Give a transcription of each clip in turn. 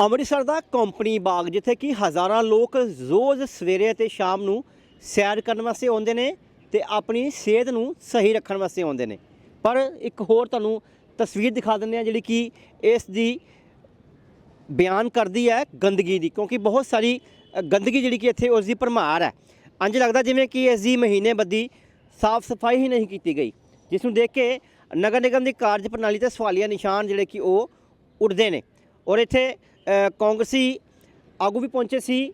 ਅੰਮ੍ਰਿਤਸਰ ਦਾ company ਬਾਗ, ਜਿੱਥੇ ਕਿ ਹਜ਼ਾਰਾਂ ਲੋਕ ਰੋਜ਼ ਸਵੇਰੇ ਅਤੇ ਸ਼ਾਮ ਨੂੰ ਸੈਰ ਕਰਨ ਵਾਸਤੇ ਆਉਂਦੇ ਨੇ ਤੇ ਆਪਣੀ ਸਿਹਤ ਨੂੰ ਸਹੀ ਰੱਖਣ ਵਾਸਤੇ ਆਉਂਦੇ ਨੇ। ਪਰ ਇੱਕ ਹੋਰ ਤੁਹਾਨੂੰ ਤਸਵੀਰ ਦਿਖਾ ਦਿੰਦੇ ਆ ਜਿਹੜੀ ਕਿ ਇਸ ਦੀ ਬਿਆਨ ਕਰਦੀ ਹੈ ਗੰਦਗੀ ਦੀ, ਕਿਉਂਕਿ ਬਹੁਤ ਸਾਰੀ ਗੰਦਗੀ ਜਿਹੜੀ ਕਿ ਇੱਥੇ ਉਸ ਦੀ ਭਰਮਾਰ ਹੈ। ਇੰਜ ਲੱਗਦਾ ਜਿਵੇਂ ਕਿ ਇਸ ਦੀ ਮਹੀਨੇ ਬੱਦੀ ਸਾਫ਼ ਸਫ਼ਾਈ ਹੀ ਨਹੀਂ ਕੀਤੀ ਗਈ, ਜਿਸ ਨੂੰ ਦੇਖ ਕੇ ਨਗਰ ਨਿਗਮ ਦੀ ਕਾਰਜ ਪ੍ਰਣਾਲੀ ਤੇ ਸਵਾਲੀਆ ਨਿਸ਼ਾਨ ਜਿਹੜੇ ਕਿ ਉਹ ਉੱਠਦੇ ਨੇ। ਔਰ ਇੱਥੇ ਕਾਂਗਰਸੀ ਆਗੂ ਵੀ ਪਹੁੰਚੇ ਸੀ,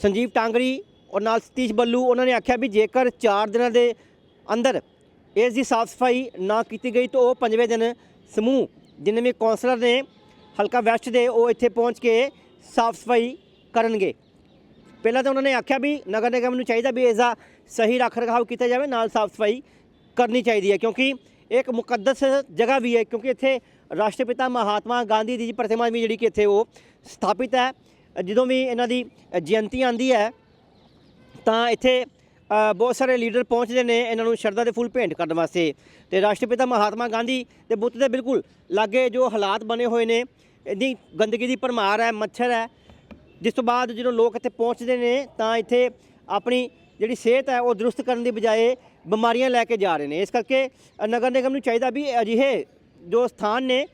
ਸੰਜੀਵ ਟਾਂਗਰੀ ਔਰ ਨਾਲ ਸਤੀਸ਼ ਬੱਲੂ, ਉਹਨਾਂ ਨੇ ਆਖਿਆ ਵੀ ਜੇਕਰ 4 ਦਿਨਾਂ ਦੇ ਅੰਦਰ ਇਸ ਦੀ ਸਾਫ਼ ਸਫ਼ਾਈ ਨਾ ਕੀਤੀ ਗਈ ਤਾਂ ਉਹ ਪੰਜਵੇਂ ਦਿਨ ਸਮੂਹ, ਜਿੰਨੇ ਵੀ ਕੌਂਸਲਰ ਨੇ ਹਲਕਾ ਵੈਸਟ ਦੇ, ਉਹ ਇੱਥੇ ਪਹੁੰਚ ਕੇ ਸਾਫ਼ ਸਫ਼ਾਈ ਕਰਨਗੇ। ਪਹਿਲਾਂ ਤਾਂ ਉਹਨਾਂ ਨੇ ਆਖਿਆ ਵੀ ਨਗਰ ਨਿਗਮ ਨੂੰ ਚਾਹੀਦਾ ਵੀ ਇਸ ਦਾ ਸਹੀ ਰੱਖ ਰਖਾਵ ਕੀਤਾ ਜਾਵੇ, ਨਾਲ ਸਾਫ਼ ਸਫ਼ਾਈ ਕਰਨੀ ਚਾਹੀਦੀ ਹੈ, ਕਿਉਂਕਿ ਇਹ ਇੱਕ ਮੁਕੱਦਸ ਜਗ੍ਹਾ ਵੀ ਹੈ, ਕਿਉਂਕਿ ਇੱਥੇ ਰਾਸ਼ਟਰਪਿਤਾ ਮਹਾਤਮਾ ਗਾਂਧੀ ਦੀ ਪ੍ਰਤਿਮਾ ਵੀ ਜਿਹੜੀ ਕਿ ਇੱਥੇ ਉਹ ਸਥਾਪਿਤ ਹੈ। ਜਦੋਂ ਵੀ ਇਹਨਾਂ ਦੀ ਜਯੰਤੀ ਆਂਦੀ ਹੈ, ਤਾਂ ਇੱਥੇ ਬਹੁਤ ਸਾਰੇ ਲੀਡਰ ਪਹੁੰਚਦੇ ਨੇ ਇਹਨਾਂ ਨੂੰ ਸ਼ਰਧਾ ਦੇ ਫੁੱਲ ਭੇਂਟ ਕਰਨ ਵਾਸਤੇ। ਤੇ ਰਾਸ਼ਟਰਪਿਤਾ ਮਹਾਤਮਾ ਗਾਂਧੀ ਦੇ ਬੁੱਤ ਦੇ ਬਿਲਕੁਲ ਲਾਗੇ ਜੋ ਹਾਲਾਤ ਬਣੇ ਹੋਏ ਨੇ ਇੰਨੀ ਗੰਦਗੀ ਦੀ ਭਰਮਾਰ ਹੈ, ਮੱਛਰ ਹੈ। ਜਿਸ ਤੋਂ ਬਾਅਦ ਜਦੋਂ ਲੋਕ ਇੱਥੇ ਪਹੁੰਚਦੇ ਨੇ, ਤਾਂ ਇੱਥੇ ਆਪਣੀ ਜਿਹੜੀ ਸਿਹਤ ਹੈ, ਉਹ ਦਰੁਸਤ ਕਰਨ ਦੀ ਬਜਾਏ ਬਿਮਾਰੀਆਂ ਲੈ ਕੇ ਜਾ ਰਹੇ ਨੇ। ਇਸ ਕਰਕੇ ਨਗਰ ਨਿਗਮ ਨੂੰ ਚਾਹੀਦਾ ਵੀ ਅਜਿਹੇ ਜੋ ਸਥਾਨ ਨੇ,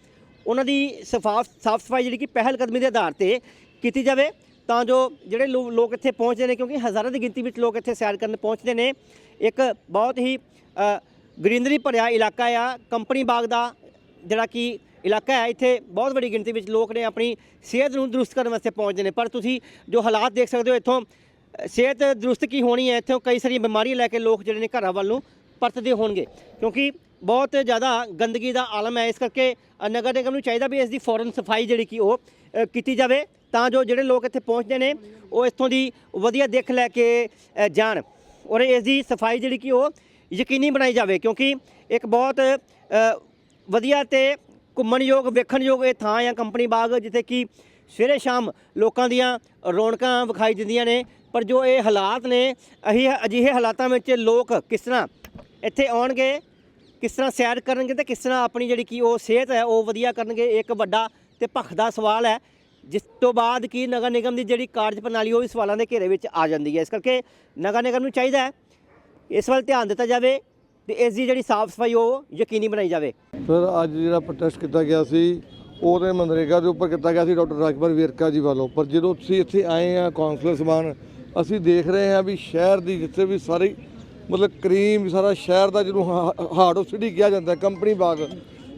ਉਹਨਾਂ ਦੀ ਸਫਾਫ, ਸਾਫ਼ ਸਫ਼ਾਈ ਜਿਹੜੀ ਕਿ ਪਹਿਲ ਕਦਮੀ ਦੇ ਆਧਾਰ ਤੇ ਕੀਤੀ ਜਾਵੇ, ਤਾਂ ਜੋ ਜਿਹੜੇ ਲੋ- ਲੋਕ ਇੱਥੇ ਪਹੁੰਚਦੇ ਨੇ, ਕਿਉਂਕਿ ਹਜ਼ਾਰਾਂ ਦੀ ਗਿਣਤੀ ਵਿੱਚ ਲੋਕ ਇੱਥੇ ਸੈਰ ਕਰਨ ਪਹੁੰਚਦੇ ਨੇ, ਇੱਕ ਬਹੁਤ ਹੀ ਗ੍ਰੀਨਰੀ ਭਰਿਆ ਇਲਾਕਾ ਆ, ਕੰਪਨੀ ਬਾਗ ਦਾ ਜਿਹੜਾ ਕਿ ਇਲਾਕਾ ਹੈ, ਇੱਥੇ ਬਹੁਤ ਵੱਡੀ ਗਿਣਤੀ ਵਿੱਚ ਲੋਕ ਨੇ ਆਪਣੀ ਸਿਹਤ ਨੂੰ ਦਰੁਸਤ ਕਰਨ ਵਾਸਤੇ ਪਹੁੰਚਦੇ ਨੇ। ਪਰ ਤੁਸੀਂ ਜੋ ਹਾਲਾਤ ਦੇਖ ਸਕਦੇ ਹੋ ਇੱਥੋਂ, ਸਿਹਤ ਦਰੁਸਤ ਕੀ ਹੋਣੀ ਹੈ, ਇੱਥੋਂ ਕਈ ਸਾਰੀਆਂ ਬਿਮਾਰੀਆਂ ਲੈ ਕੇ ਲੋਕ ਜਿਹੜੇ ਨੇ ਘਰਾਂ ਵੱਲ ਨੂੰ ਪਰਤਦੇ ਹੋਣਗੇ, ਕਿਉਂਕਿ ਬਹੁਤ ਜ਼ਿਆਦਾ ਗੰਦਗੀ ਦਾ ਆਲਮ ਹੈ। ਇਸ ਕਰਕੇ ਨਗਰ ਨਿਗਮ ਨੂੰ ਚਾਹੀਦਾ ਵੀ ਇਸ ਦੀ ਫੌਰਨ ਸਫ਼ਾਈ ਜਿਹੜੀ ਕਿ ਉਹ ਕੀਤੀ ਜਾਵੇ ਤਾਂ ਜੋ ਜਿਹੜੇ ਲੋਕ ਇੱਥੇ ਪਹੁੰਚਦੇ ਨੇ, ਉਹ ਇੱਥੋਂ ਦੀ ਵਧੀਆ ਦੇਖ ਲੈ ਕੇ ਜਾਣ। ਔਰ ਇਸ ਦੀ ਸਫ਼ਾਈ ਜਿਹੜੀ ਕਿ ਉਹ ਯਕੀਨੀ ਬਣਾਈ ਜਾਵੇ ਕਿਉਂਕਿ ਇੱਕ ਬਹੁਤ ਵਧੀਆ ਤੇ ਘੁੰਮਣਯੋਗ, ਵੇਖਣਯੋਗ ਇਹ ਥਾਂ ਆ ਕੰਪਨੀ ਬਾਗ ਜਿੱਥੇ ਕਿ ਸਵੇਰੇ ਸ਼ਾਮ ਲੋਕਾਂ ਦੀਆਂ ਰੌਣਕਾਂ ਵਿਖਾਈ ਦਿੰਦੀਆਂ ਨੇ। ਪਰ ਜੋ ਇਹ ਹਾਲਾਤ ਨੇ, ਅਹੀ, ਅਜਿਹੇ ਹਾਲਾਤਾਂ ਵਿੱਚ ਲੋਕ ਕਿਸ ਤਰ੍ਹਾਂ ਇੱਥੇ ਆਉਣਗੇ ਕਿਸ ਤਰ੍ਹਾਂ ਸੈਰ ਕਰਨਗੇ ਤੇ ਕਿਸ ਤਰ੍ਹਾਂ ਆਪਣੀ ਜਿਹੜੀ ਕਿ ਉਹ ਸਿਹਤ ਹੈ, ਉਹ ਵਧੀਆ ਕਰਨਗੇ, ਇਹ ਇੱਕ ਵੱਡਾ ਤੇ ਭਖਦਾ ਸਵਾਲ ਹੈ। ਜਿਸ ਤੋਂ ਬਾਅਦ ਕੀ ਨਗਰ ਨਿਗਮ ਦੀ ਜਿਹੜੀ ਕਾਰਜ ਪ੍ਰਣਾਲੀ, ਉਹ ਵੀ ਸਵਾਲਾਂ ਦੇ ਘੇਰੇ ਵਿੱਚ ਆ ਜਾਂਦੀ ਹੈ। ਇਸ ਕਰਕੇ ਨਗਰ ਨਿਗਮ ਨੂੰ ਚਾਹੀਦਾ ਹੈ, ਇਸ ਵੱਲ ਧਿਆਨ ਦਿੱਤਾ ਜਾਵੇ ਤੇ ਇਸ ਦੀ ਜਿਹੜੀ ਸਾਫ਼ ਸਫ਼ਾਈ, ਉਹ ਯਕੀਨੀ ਬਣਾਈ ਜਾਵੇ। ਸਰ, ਅੱਜ ਜਿਹੜਾ ਪ੍ਰੋਟੈਸਟ ਕੀਤਾ ਗਿਆ ਸੀ, ਉਹਦੇ ਮਨਰੇਗਾ ਦੇ ਉੱਪਰ ਕੀਤਾ ਗਿਆ ਸੀ ਡਾਕਟਰ ਰਾਜਪਾਲ ਵੇਰਕਾ ਜੀ ਵੱਲੋਂ। ਪਰ ਜਦੋਂ ਅਸੀਂ ਇੱਥੇ ਆਏ ਆ ਕਾਉਂਸਲਰ ਸਮਾਨ, ਅਸੀਂ ਦੇਖ ਰਹੇ ਹਾਂ ਵੀ ਸ਼ਹਿਰ ਦੀ ਜਿੱਥੇ ਵੀ ਸਾਰੀ ਮਤਲਬ ਕਰੀਮ ਸਾਰਾ ਸ਼ਹਿਰ ਦਾ ਜਿਹਨੂੰ ਹਾਰਟ ਆਫ ਸਿਟੀ ਕਿਹਾ ਜਾਂਦਾ ਕੰਪਨੀ ਬਾਗ,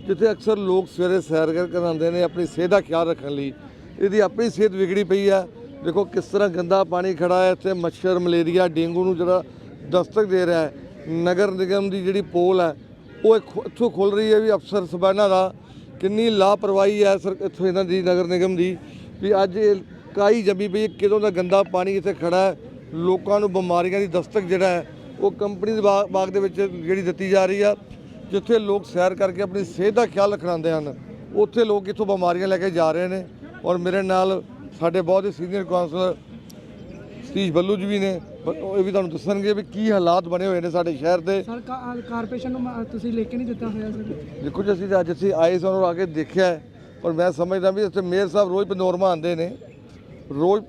ਜਿੱਥੇ ਅਕਸਰ ਲੋਕ ਸਵੇਰੇ ਸੈਰ ਕਰ ਕਰਨ ਆਉਂਦੇ ਨੇ ਆਪਣੀ ਸਿਹਤ ਦਾ ਖਿਆਲ ਰੱਖਣ ਲਈ। ਇਹਦੀ ਆਪਣੀ ਸਿਹਤ ਵਿਗੜੀ ਪਈ ਹੈ। ਦੇਖੋ ਕਿਸ ਤਰ੍ਹਾਂ ਗੰਦਾ ਪਾਣੀ ਖੜਾ ਹੈ, ਇੱਥੇ ਮੱਛਰ, ਮਲੇਰੀਆ, ਡੇਂਗੂ ਨੂੰ ਜਿਹੜਾ ਦਸਤਕ ਦੇ ਰਿਹਾ ਹੈ। ਨਗਰ ਨਿਗਮ ਦੀ ਜਿਹੜੀ ਪੋਲ ਹੈ, ਉਹ ਇੱਕ- ਇੱਥੋਂ ਖੁੱਲ ਰਹੀ ਹੈ ਵੀ ਅਫਸਰ ਸਬਾਨਾ ਦਾ। ਕਿੰਨੀ ਲਾਪਰਵਾਹੀ ਹੈ ਸਰ ਇੱਥੋਂ ਇਹਨਾਂ ਦੀ, ਨਗਰ ਨਿਗਮ ਦੀ, ਵੀ ਅੱਜ ਇਹ ਕਾਈ ਜੰਮੀ ਪਈ ਕਿਦੋਂ ਦਾ ਗੰਦਾ ਪਾਣੀ ਇੱਥੇ ਖੜਾ ਹੈ। ਲੋਕਾਂ ਨੂੰ ਬਿਮਾਰੀਆਂ ਦੀ ਦਸਤਕ ਜਿਹੜਾ ਹੈ ਉਹ ਕੰਪਨੀ ਦੇ ਬਾਗ ਦੇ ਵਿੱਚ ਜਿਹੜੀ ਦਿੱਤੀ ਜਾ ਰਹੀ ਆ ਜਿੱਥੇ ਲੋਕ ਸੈਰ ਕਰਕੇ ਆਪਣੀ ਸਿਹਤ ਦਾ ਖਿਆਲ ਰੱਖਣਾਉਂਦੇ ਹਨ ਉੱਥੇ ਲੋਕ ਇੱਥੋਂ ਬਿਮਾਰੀਆਂ ਲੈ ਕੇ ਜਾ ਰਹੇ ਨੇ ਔਰ ਮੇਰੇ ਨਾਲ ਸਾਡੇ ਬਹੁਤ ਹੀ ਸੀਨੀਅਰ ਕਾਉਂਸਲਰ ਸਤੀਸ਼ ਬੱਲੂ ਜੀ ਵੀ ਨੇ ਇਹ ਵੀ ਤੁਹਾਨੂੰ ਦੱਸਣਗੇ ਵੀ ਕੀ ਹਾਲਾਤ ਬਣੇ ਹੋਏ ਨੇ ਸਾਡੇ ਸ਼ਹਿਰ ਦੇ। ਸਰ ਕਾਰਪੋਰੇਸ਼ਨ ਨੂੰ ਤੁਸੀਂ ਲਿਖ ਕੇ ਨਹੀਂ ਦਿੱਤਾ ਹੋਇਆ ਸਰ। ਦੇਖੋ ਜੀ ਅਸੀਂ ਅੱਜ ਅਸੀਂ ਆਏ ਸਾਨੂੰ ਆ ਕੇ ਦੇਖਿਆ ਪਰ ਮੈਂ ਸਮਝਦਾ ਵੀ ਇੱਥੇ ਮੇਅਰ ਸਾਹਿਬ ਰੋਜ਼ ਪਨੋਰਮਾ ਆਉਂਦੇ ਨੇ। ਰੋਜ਼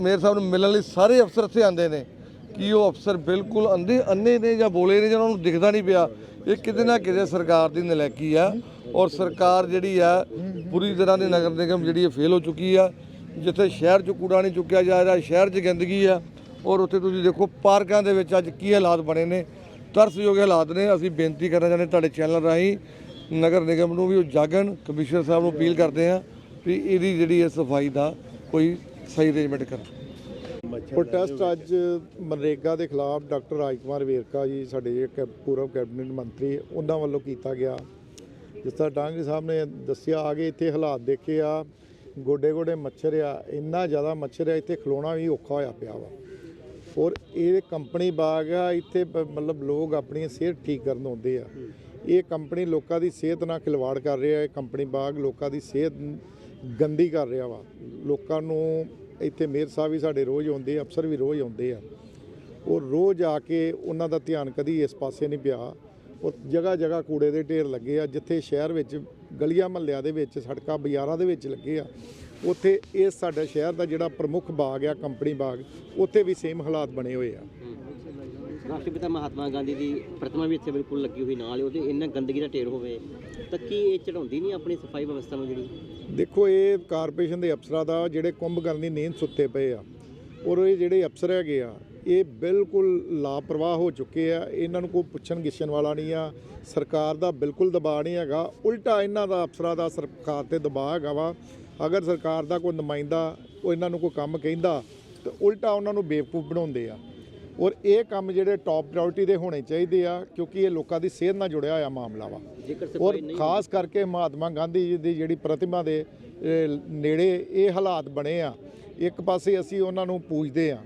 ਮੇਅਰ ਸਾਹਿਬ ਨੂੰ ਮਿਲਣ ਲਈ ਸਾਰੇ ਅਫਸਰ ਇੱਥੇ ਆਉਂਦੇ ਨੇ। ਕਿ ਉਹ ਅਫਸਰ ਬਿਲਕੁਲ ਅੰਧੇ ਅੰਨੇ ਨੇ ਜਾਂ ਬੋਲੇ ਨੇ ਜਾਂ ਉਹਨਾਂ ਨੂੰ ਦਿਖਦਾ ਨਹੀਂ ਪਿਆ, ਇਹ ਕਿਤੇ ਨਾ ਕਿਤੇ ਸਰਕਾਰ ਦੀ ਨਲੈਕੀ ਆ ਔਰ ਸਰਕਾਰ ਜਿਹੜੀ ਆ, ਪੂਰੀ ਤਰ੍ਹਾਂ ਦੀ ਨਗਰ ਨਿਗਮ ਜਿਹੜੀ ਫੇਲ ਹੋ ਚੁੱਕੀ ਆ। ਜਿੱਥੇ ਸ਼ਹਿਰ 'ਚ ਕੂੜਾ ਨਹੀਂ ਚੁੱਕਿਆ ਜਾ ਰਿਹਾ, ਸ਼ਹਿਰ 'ਚ ਗੰਦਗੀ ਆ ਔਰ ਉੱਥੇ ਤੁਸੀਂ ਦੇਖੋ ਪਾਰਕਾਂ ਦੇ ਵਿੱਚ ਅੱਜ ਕੀ ਹਾਲਾਤ ਬਣੇ ਨੇ, ਤਰਸਯੋਗ ਹਾਲਾਤ ਨੇ। ਅਸੀਂ ਬੇਨਤੀ ਕਰਨਾ ਚਾਹੁੰਦੇ ਤੁਹਾਡੇ ਚੈਨਲ ਰਾਹੀਂ ਨਗਰ ਨਿਗਮ ਨੂੰ ਵੀ ਉਹ ਜਾਗਣ, ਕਮਿਸ਼ਨਰ ਸਾਹਿਬ ਨੂੰ ਅਪੀਲ ਕਰਦੇ ਆ ਵੀ ਇਹਦੀ ਜਿਹੜੀ ਹੈ ਸਫ਼ਾਈ ਦਾ ਕੋਈ ਸਹੀ ਅਰੇਂਜਮੈਂਟ ਕਰਨ। ਪ੍ਰੋਟੈਸਟ ਅੱਜ ਮਨਰੇਗਾ ਦੇ ਖਿਲਾਫ ਡਾਕਟਰ ਰਾਜਕੁਮਾਰ ਵੇਰਕਾ ਜੀ ਸਾਡੇ ਪੂਰਵ ਕੈਬਨਿਟ ਮੰਤਰੀ ਉਹਨਾਂ ਵੱਲੋਂ ਕੀਤਾ ਗਿਆ। ਜਿਸ ਤਰ੍ਹਾਂ ਡਾਂਗੀ ਸਾਹਿਬ ਨੇ ਦੱਸਿਆ ਆਗੇ ਇੱਥੇ ਹਾਲਾਤ ਦੇਖੇ ਆ ਗੋਡੇ ਗੋਡੇ ਮੱਛਰ ਆ ਇੰਨਾ ਜ਼ਿਆਦਾ ਮੱਛਰ ਆ ਇੱਥੇ ਖਲੋਣਾ ਵੀ ਔਖਾ ਹੋਇਆ ਪਿਆ ਵਾ। ਔਰ ਇਹ ਕੰਪਨੀ ਬਾਗ ਆ ਇੱਥੇ ਮਤਲਬ ਲੋਕ ਆਪਣੀ ਸਿਹਤ ਠੀਕ ਕਰਨ ਆਉਂਦੇ ਆ। ਇਹ ਕੰਪਨੀ ਲੋਕਾਂ ਦੀ ਸਿਹਤ ਨਾਲ ਖਿਲਵਾੜ ਕਰ ਰਿਹਾ ਹੈ ਕੰਪਨੀ ਬਾਗ ਲੋਕਾਂ ਦੀ ਸਿਹਤ ਗੰਦੀ ਕਰ ਰਿਹਾ ਵਾ। ਲੋਕਾਂ ਨੂੰ ਇੱਥੇ ਮੇਅਰ ਸਾਹਿਬ ਵੀ ਸਾਡੇ ਰੋਜ਼ ਆਉਂਦੇ ਅਫਸਰ ਵੀ ਰੋਜ਼ ਆਉਂਦੇ ਆ। ਉਹ ਰੋਜ਼ ਆ ਕੇ ਉਹਨਾਂ ਦਾ ਧਿਆਨ ਕਦੀ ਇਸ ਪਾਸੇ ਨਹੀਂ ਪਿਆ। ਉਹ ਜਗ੍ਹਾ ਜਗ੍ਹਾ ਕੂੜੇ ਦੇ ਢੇਰ ਲੱਗੇ ਆ, ਜਿੱਥੇ ਸ਼ਹਿਰ ਵਿੱਚ, ਗਲੀਆਂ ਮਹੱਲਿਆਂ ਦੇ ਵਿੱਚ, ਸੜਕਾਂ ਬਾਜ਼ਾਰਾਂ ਦੇ ਵਿੱਚ ਲੱਗੇ ਆ। ਉੱਥੇ ਇਹ ਸਾਡਾ ਸ਼ਹਿਰ ਦਾ ਜਿਹੜਾ ਪ੍ਰਮੁੱਖ ਬਾਗ ਆ, ਕੰਪਨੀ ਬਾਗ, ਉੱਥੇ ਵੀ ਸੇਮ ਹਾਲਾਤ ਬਣੇ ਹੋਏ ਆ। ਰਾਸ਼ਟਰਪਿਤਾ ਮਹਾਤਮਾ ਗਾਂਧੀ ਦੀ ਪ੍ਰਤਿਮਾ ਵੀ ਇੱਥੇ ਬਿਲਕੁਲ ਲੱਗੀ ਹੋਈ ਨਾਲ ਉਹਦੇ ਇੰਨਾ ਗੰਦਗੀ ਦਾ ਢੇਰ ਹੋਵੇ, ਤਾਂ ਕੀ ਇਹ ਚੜਾਉਂਦੀ ਨਹੀਂ ਆਪਣੀ ਸਫ਼ਾਈ ਵਿਵਸਥਾ ਨੂੰ ਜਿਹੜੀ? ਦੇਖੋ, ਇਹ ਕਾਰਪੋਰੇਸ਼ਨ ਦੇ ਅਫਸਰਾਂ ਦਾ ਜਿਹੜੇ ਕੁੰਭ ਕਰਨ ਦੀ ਨੀਂਦ ਸੁੱਤੇ ਪਏ ਆ ਔਰ ਇਹ ਜਿਹੜੇ ਅਫਸਰ ਹੈਗੇ ਆ, ਇਹ ਬਿਲਕੁਲ ਲਾਪਰਵਾਹ ਹੋ ਚੁੱਕੇ ਆ। ਇਹਨਾਂ ਨੂੰ ਕੋਈ ਪੁੱਛਣ ਗਿੱਛਣ ਵਾਲਾ ਨਹੀਂ ਆ। ਸਰਕਾਰ ਦਾ ਬਿਲਕੁਲ ਦਬਾਅ ਨਹੀਂ ਹੈਗਾ। ਉਲਟਾ ਇਹਨਾਂ ਦਾ ਅਫਸਰਾਂ ਦਾ ਸਰਕਾਰ ਤੇ ਦਬਾਅ ਹੈਗਾ ਵਾ। ਅਗਰ ਸਰਕਾਰ ਦਾ ਕੋਈ ਨੁਮਾਇੰਦਾ ਉਹ ਇਹਨਾਂ ਨੂੰ ਕੋਈ ਕੰਮ ਕਹਿੰਦਾ, ਤੇ ਉਲਟਾ ਉਹਨਾਂ ਨੂੰ ਬੇਵਕੂਫ ਬਣਾਉਂਦੇ ਆ। ਔਰ ਇਹ ਕੰਮ ਜਿਹੜੇ ਟੌਪ ਪ੍ਰਾਇੋਰਟੀ ਦੇ ਹੋਣੇ ਚਾਹੀਦੇ ਆ ਕਿਉਂਕਿ ਇਹ ਲੋਕਾਂ ਦੀ ਸਿਹਤ ਨਾਲ ਜੁੜਿਆ ਹੋਇਆ ਮਾਮਲਾ ਵਾ। ਔਰ ਖਾਸ ਕਰਕੇ ਮਹਾਤਮਾ ਗਾਂਧੀ ਜੀ ਦੀ ਜਿਹੜੀ ਪ੍ਰਤਿਮਾ ਦੇ ਨੇੜੇ ਇਹ ਹਾਲਾਤ ਬਣੇ ਆ। ਇੱਕ ਪਾਸੇ ਅਸੀਂ ਉਹਨਾਂ ਨੂੰ ਪੂਜਦੇ ਆ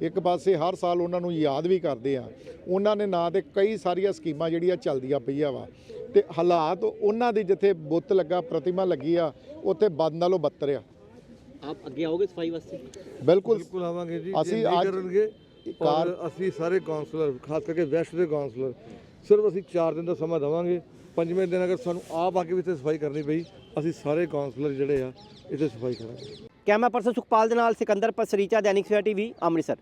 ਇੱਕ ਪਾਸੇ ਹਰ ਸਾਲ ਉਹਨਾਂ ਨੂੰ ਯਾਦ ਵੀ ਕਰਦੇ ਆ। ਉਹਨਾਂ ਨੇ ਨਾਂ ਤੇ ਕਈ ਸਾਰੀਆਂ ਸਕੀਮਾਂ ਜਿਹੜੀਆਂ ਚੱਲਦੀਆਂ ਪਈਆਂ ਵਾ। ਤੇ ਹਾਲਾਤ ਉਹਨਾਂ ਦੀ ਜਿੱਥੇ ਬੁੱਤ ਲੱਗਾ ਪ੍ਰਤਿਮਾ ਲੱਗੀ ਆ ਉੱਥੇ ਬੰਦ ਨਾਲੋਂ ਬੱਤਰ ਆ। ਆਪ ਅੱਗੇ ਆਓਗੇ ਸਫ਼ਾਈ ਵਾਸਤੇ? ਬਿਲਕੁਲ। ਬਿਲਕੁਲ ਆਵਾਂਗੇ ਜੀ ਅਸੀਂ ਅੱਜ ਕਰਨਗੇ ਕਾਰ- ਅਸੀਂ ਸਾਰੇ ਕਾਉਂਸਲਰ ਖਾਸ ਕਰਕੇ ਵੈਸਟ ਦੇ ਕਾਉਂਸਲਰ ਸਿਰਫ ਅਸੀਂ 4 ਦਿਨ ਦਾ ਸਮਾਂ ਦੇਵਾਂਗੇ। ਪੰਜਵੇਂ ਦਿਨ ਅਗਰ ਸਾਨੂੰ ਆਪ ਆ ਕੇ ਵੀ ਇੱਥੇ ਸਫ਼ਾਈ ਕਰਨੀ ਪਈ ਅਸੀਂ ਸਾਰੇ ਕਾਉਂਸਲਰ ਜਿਹੜੇ ਆ ਇੱਥੇ ਸਫ਼ਾਈ ਕਰਾਂਗੇ। ਕੈਮਰਾ ਪਰਸਨ ਸੁਖਪਾਲ ਦੇ ਨਾਲ ਸਿਕੰਦਰ ਪਸਰੀਚਾ ਦੈਨਿਕ ਸਵੇਰਾ ਟੀਵੀ ਅੰਮ੍ਰਿਤਸਰ।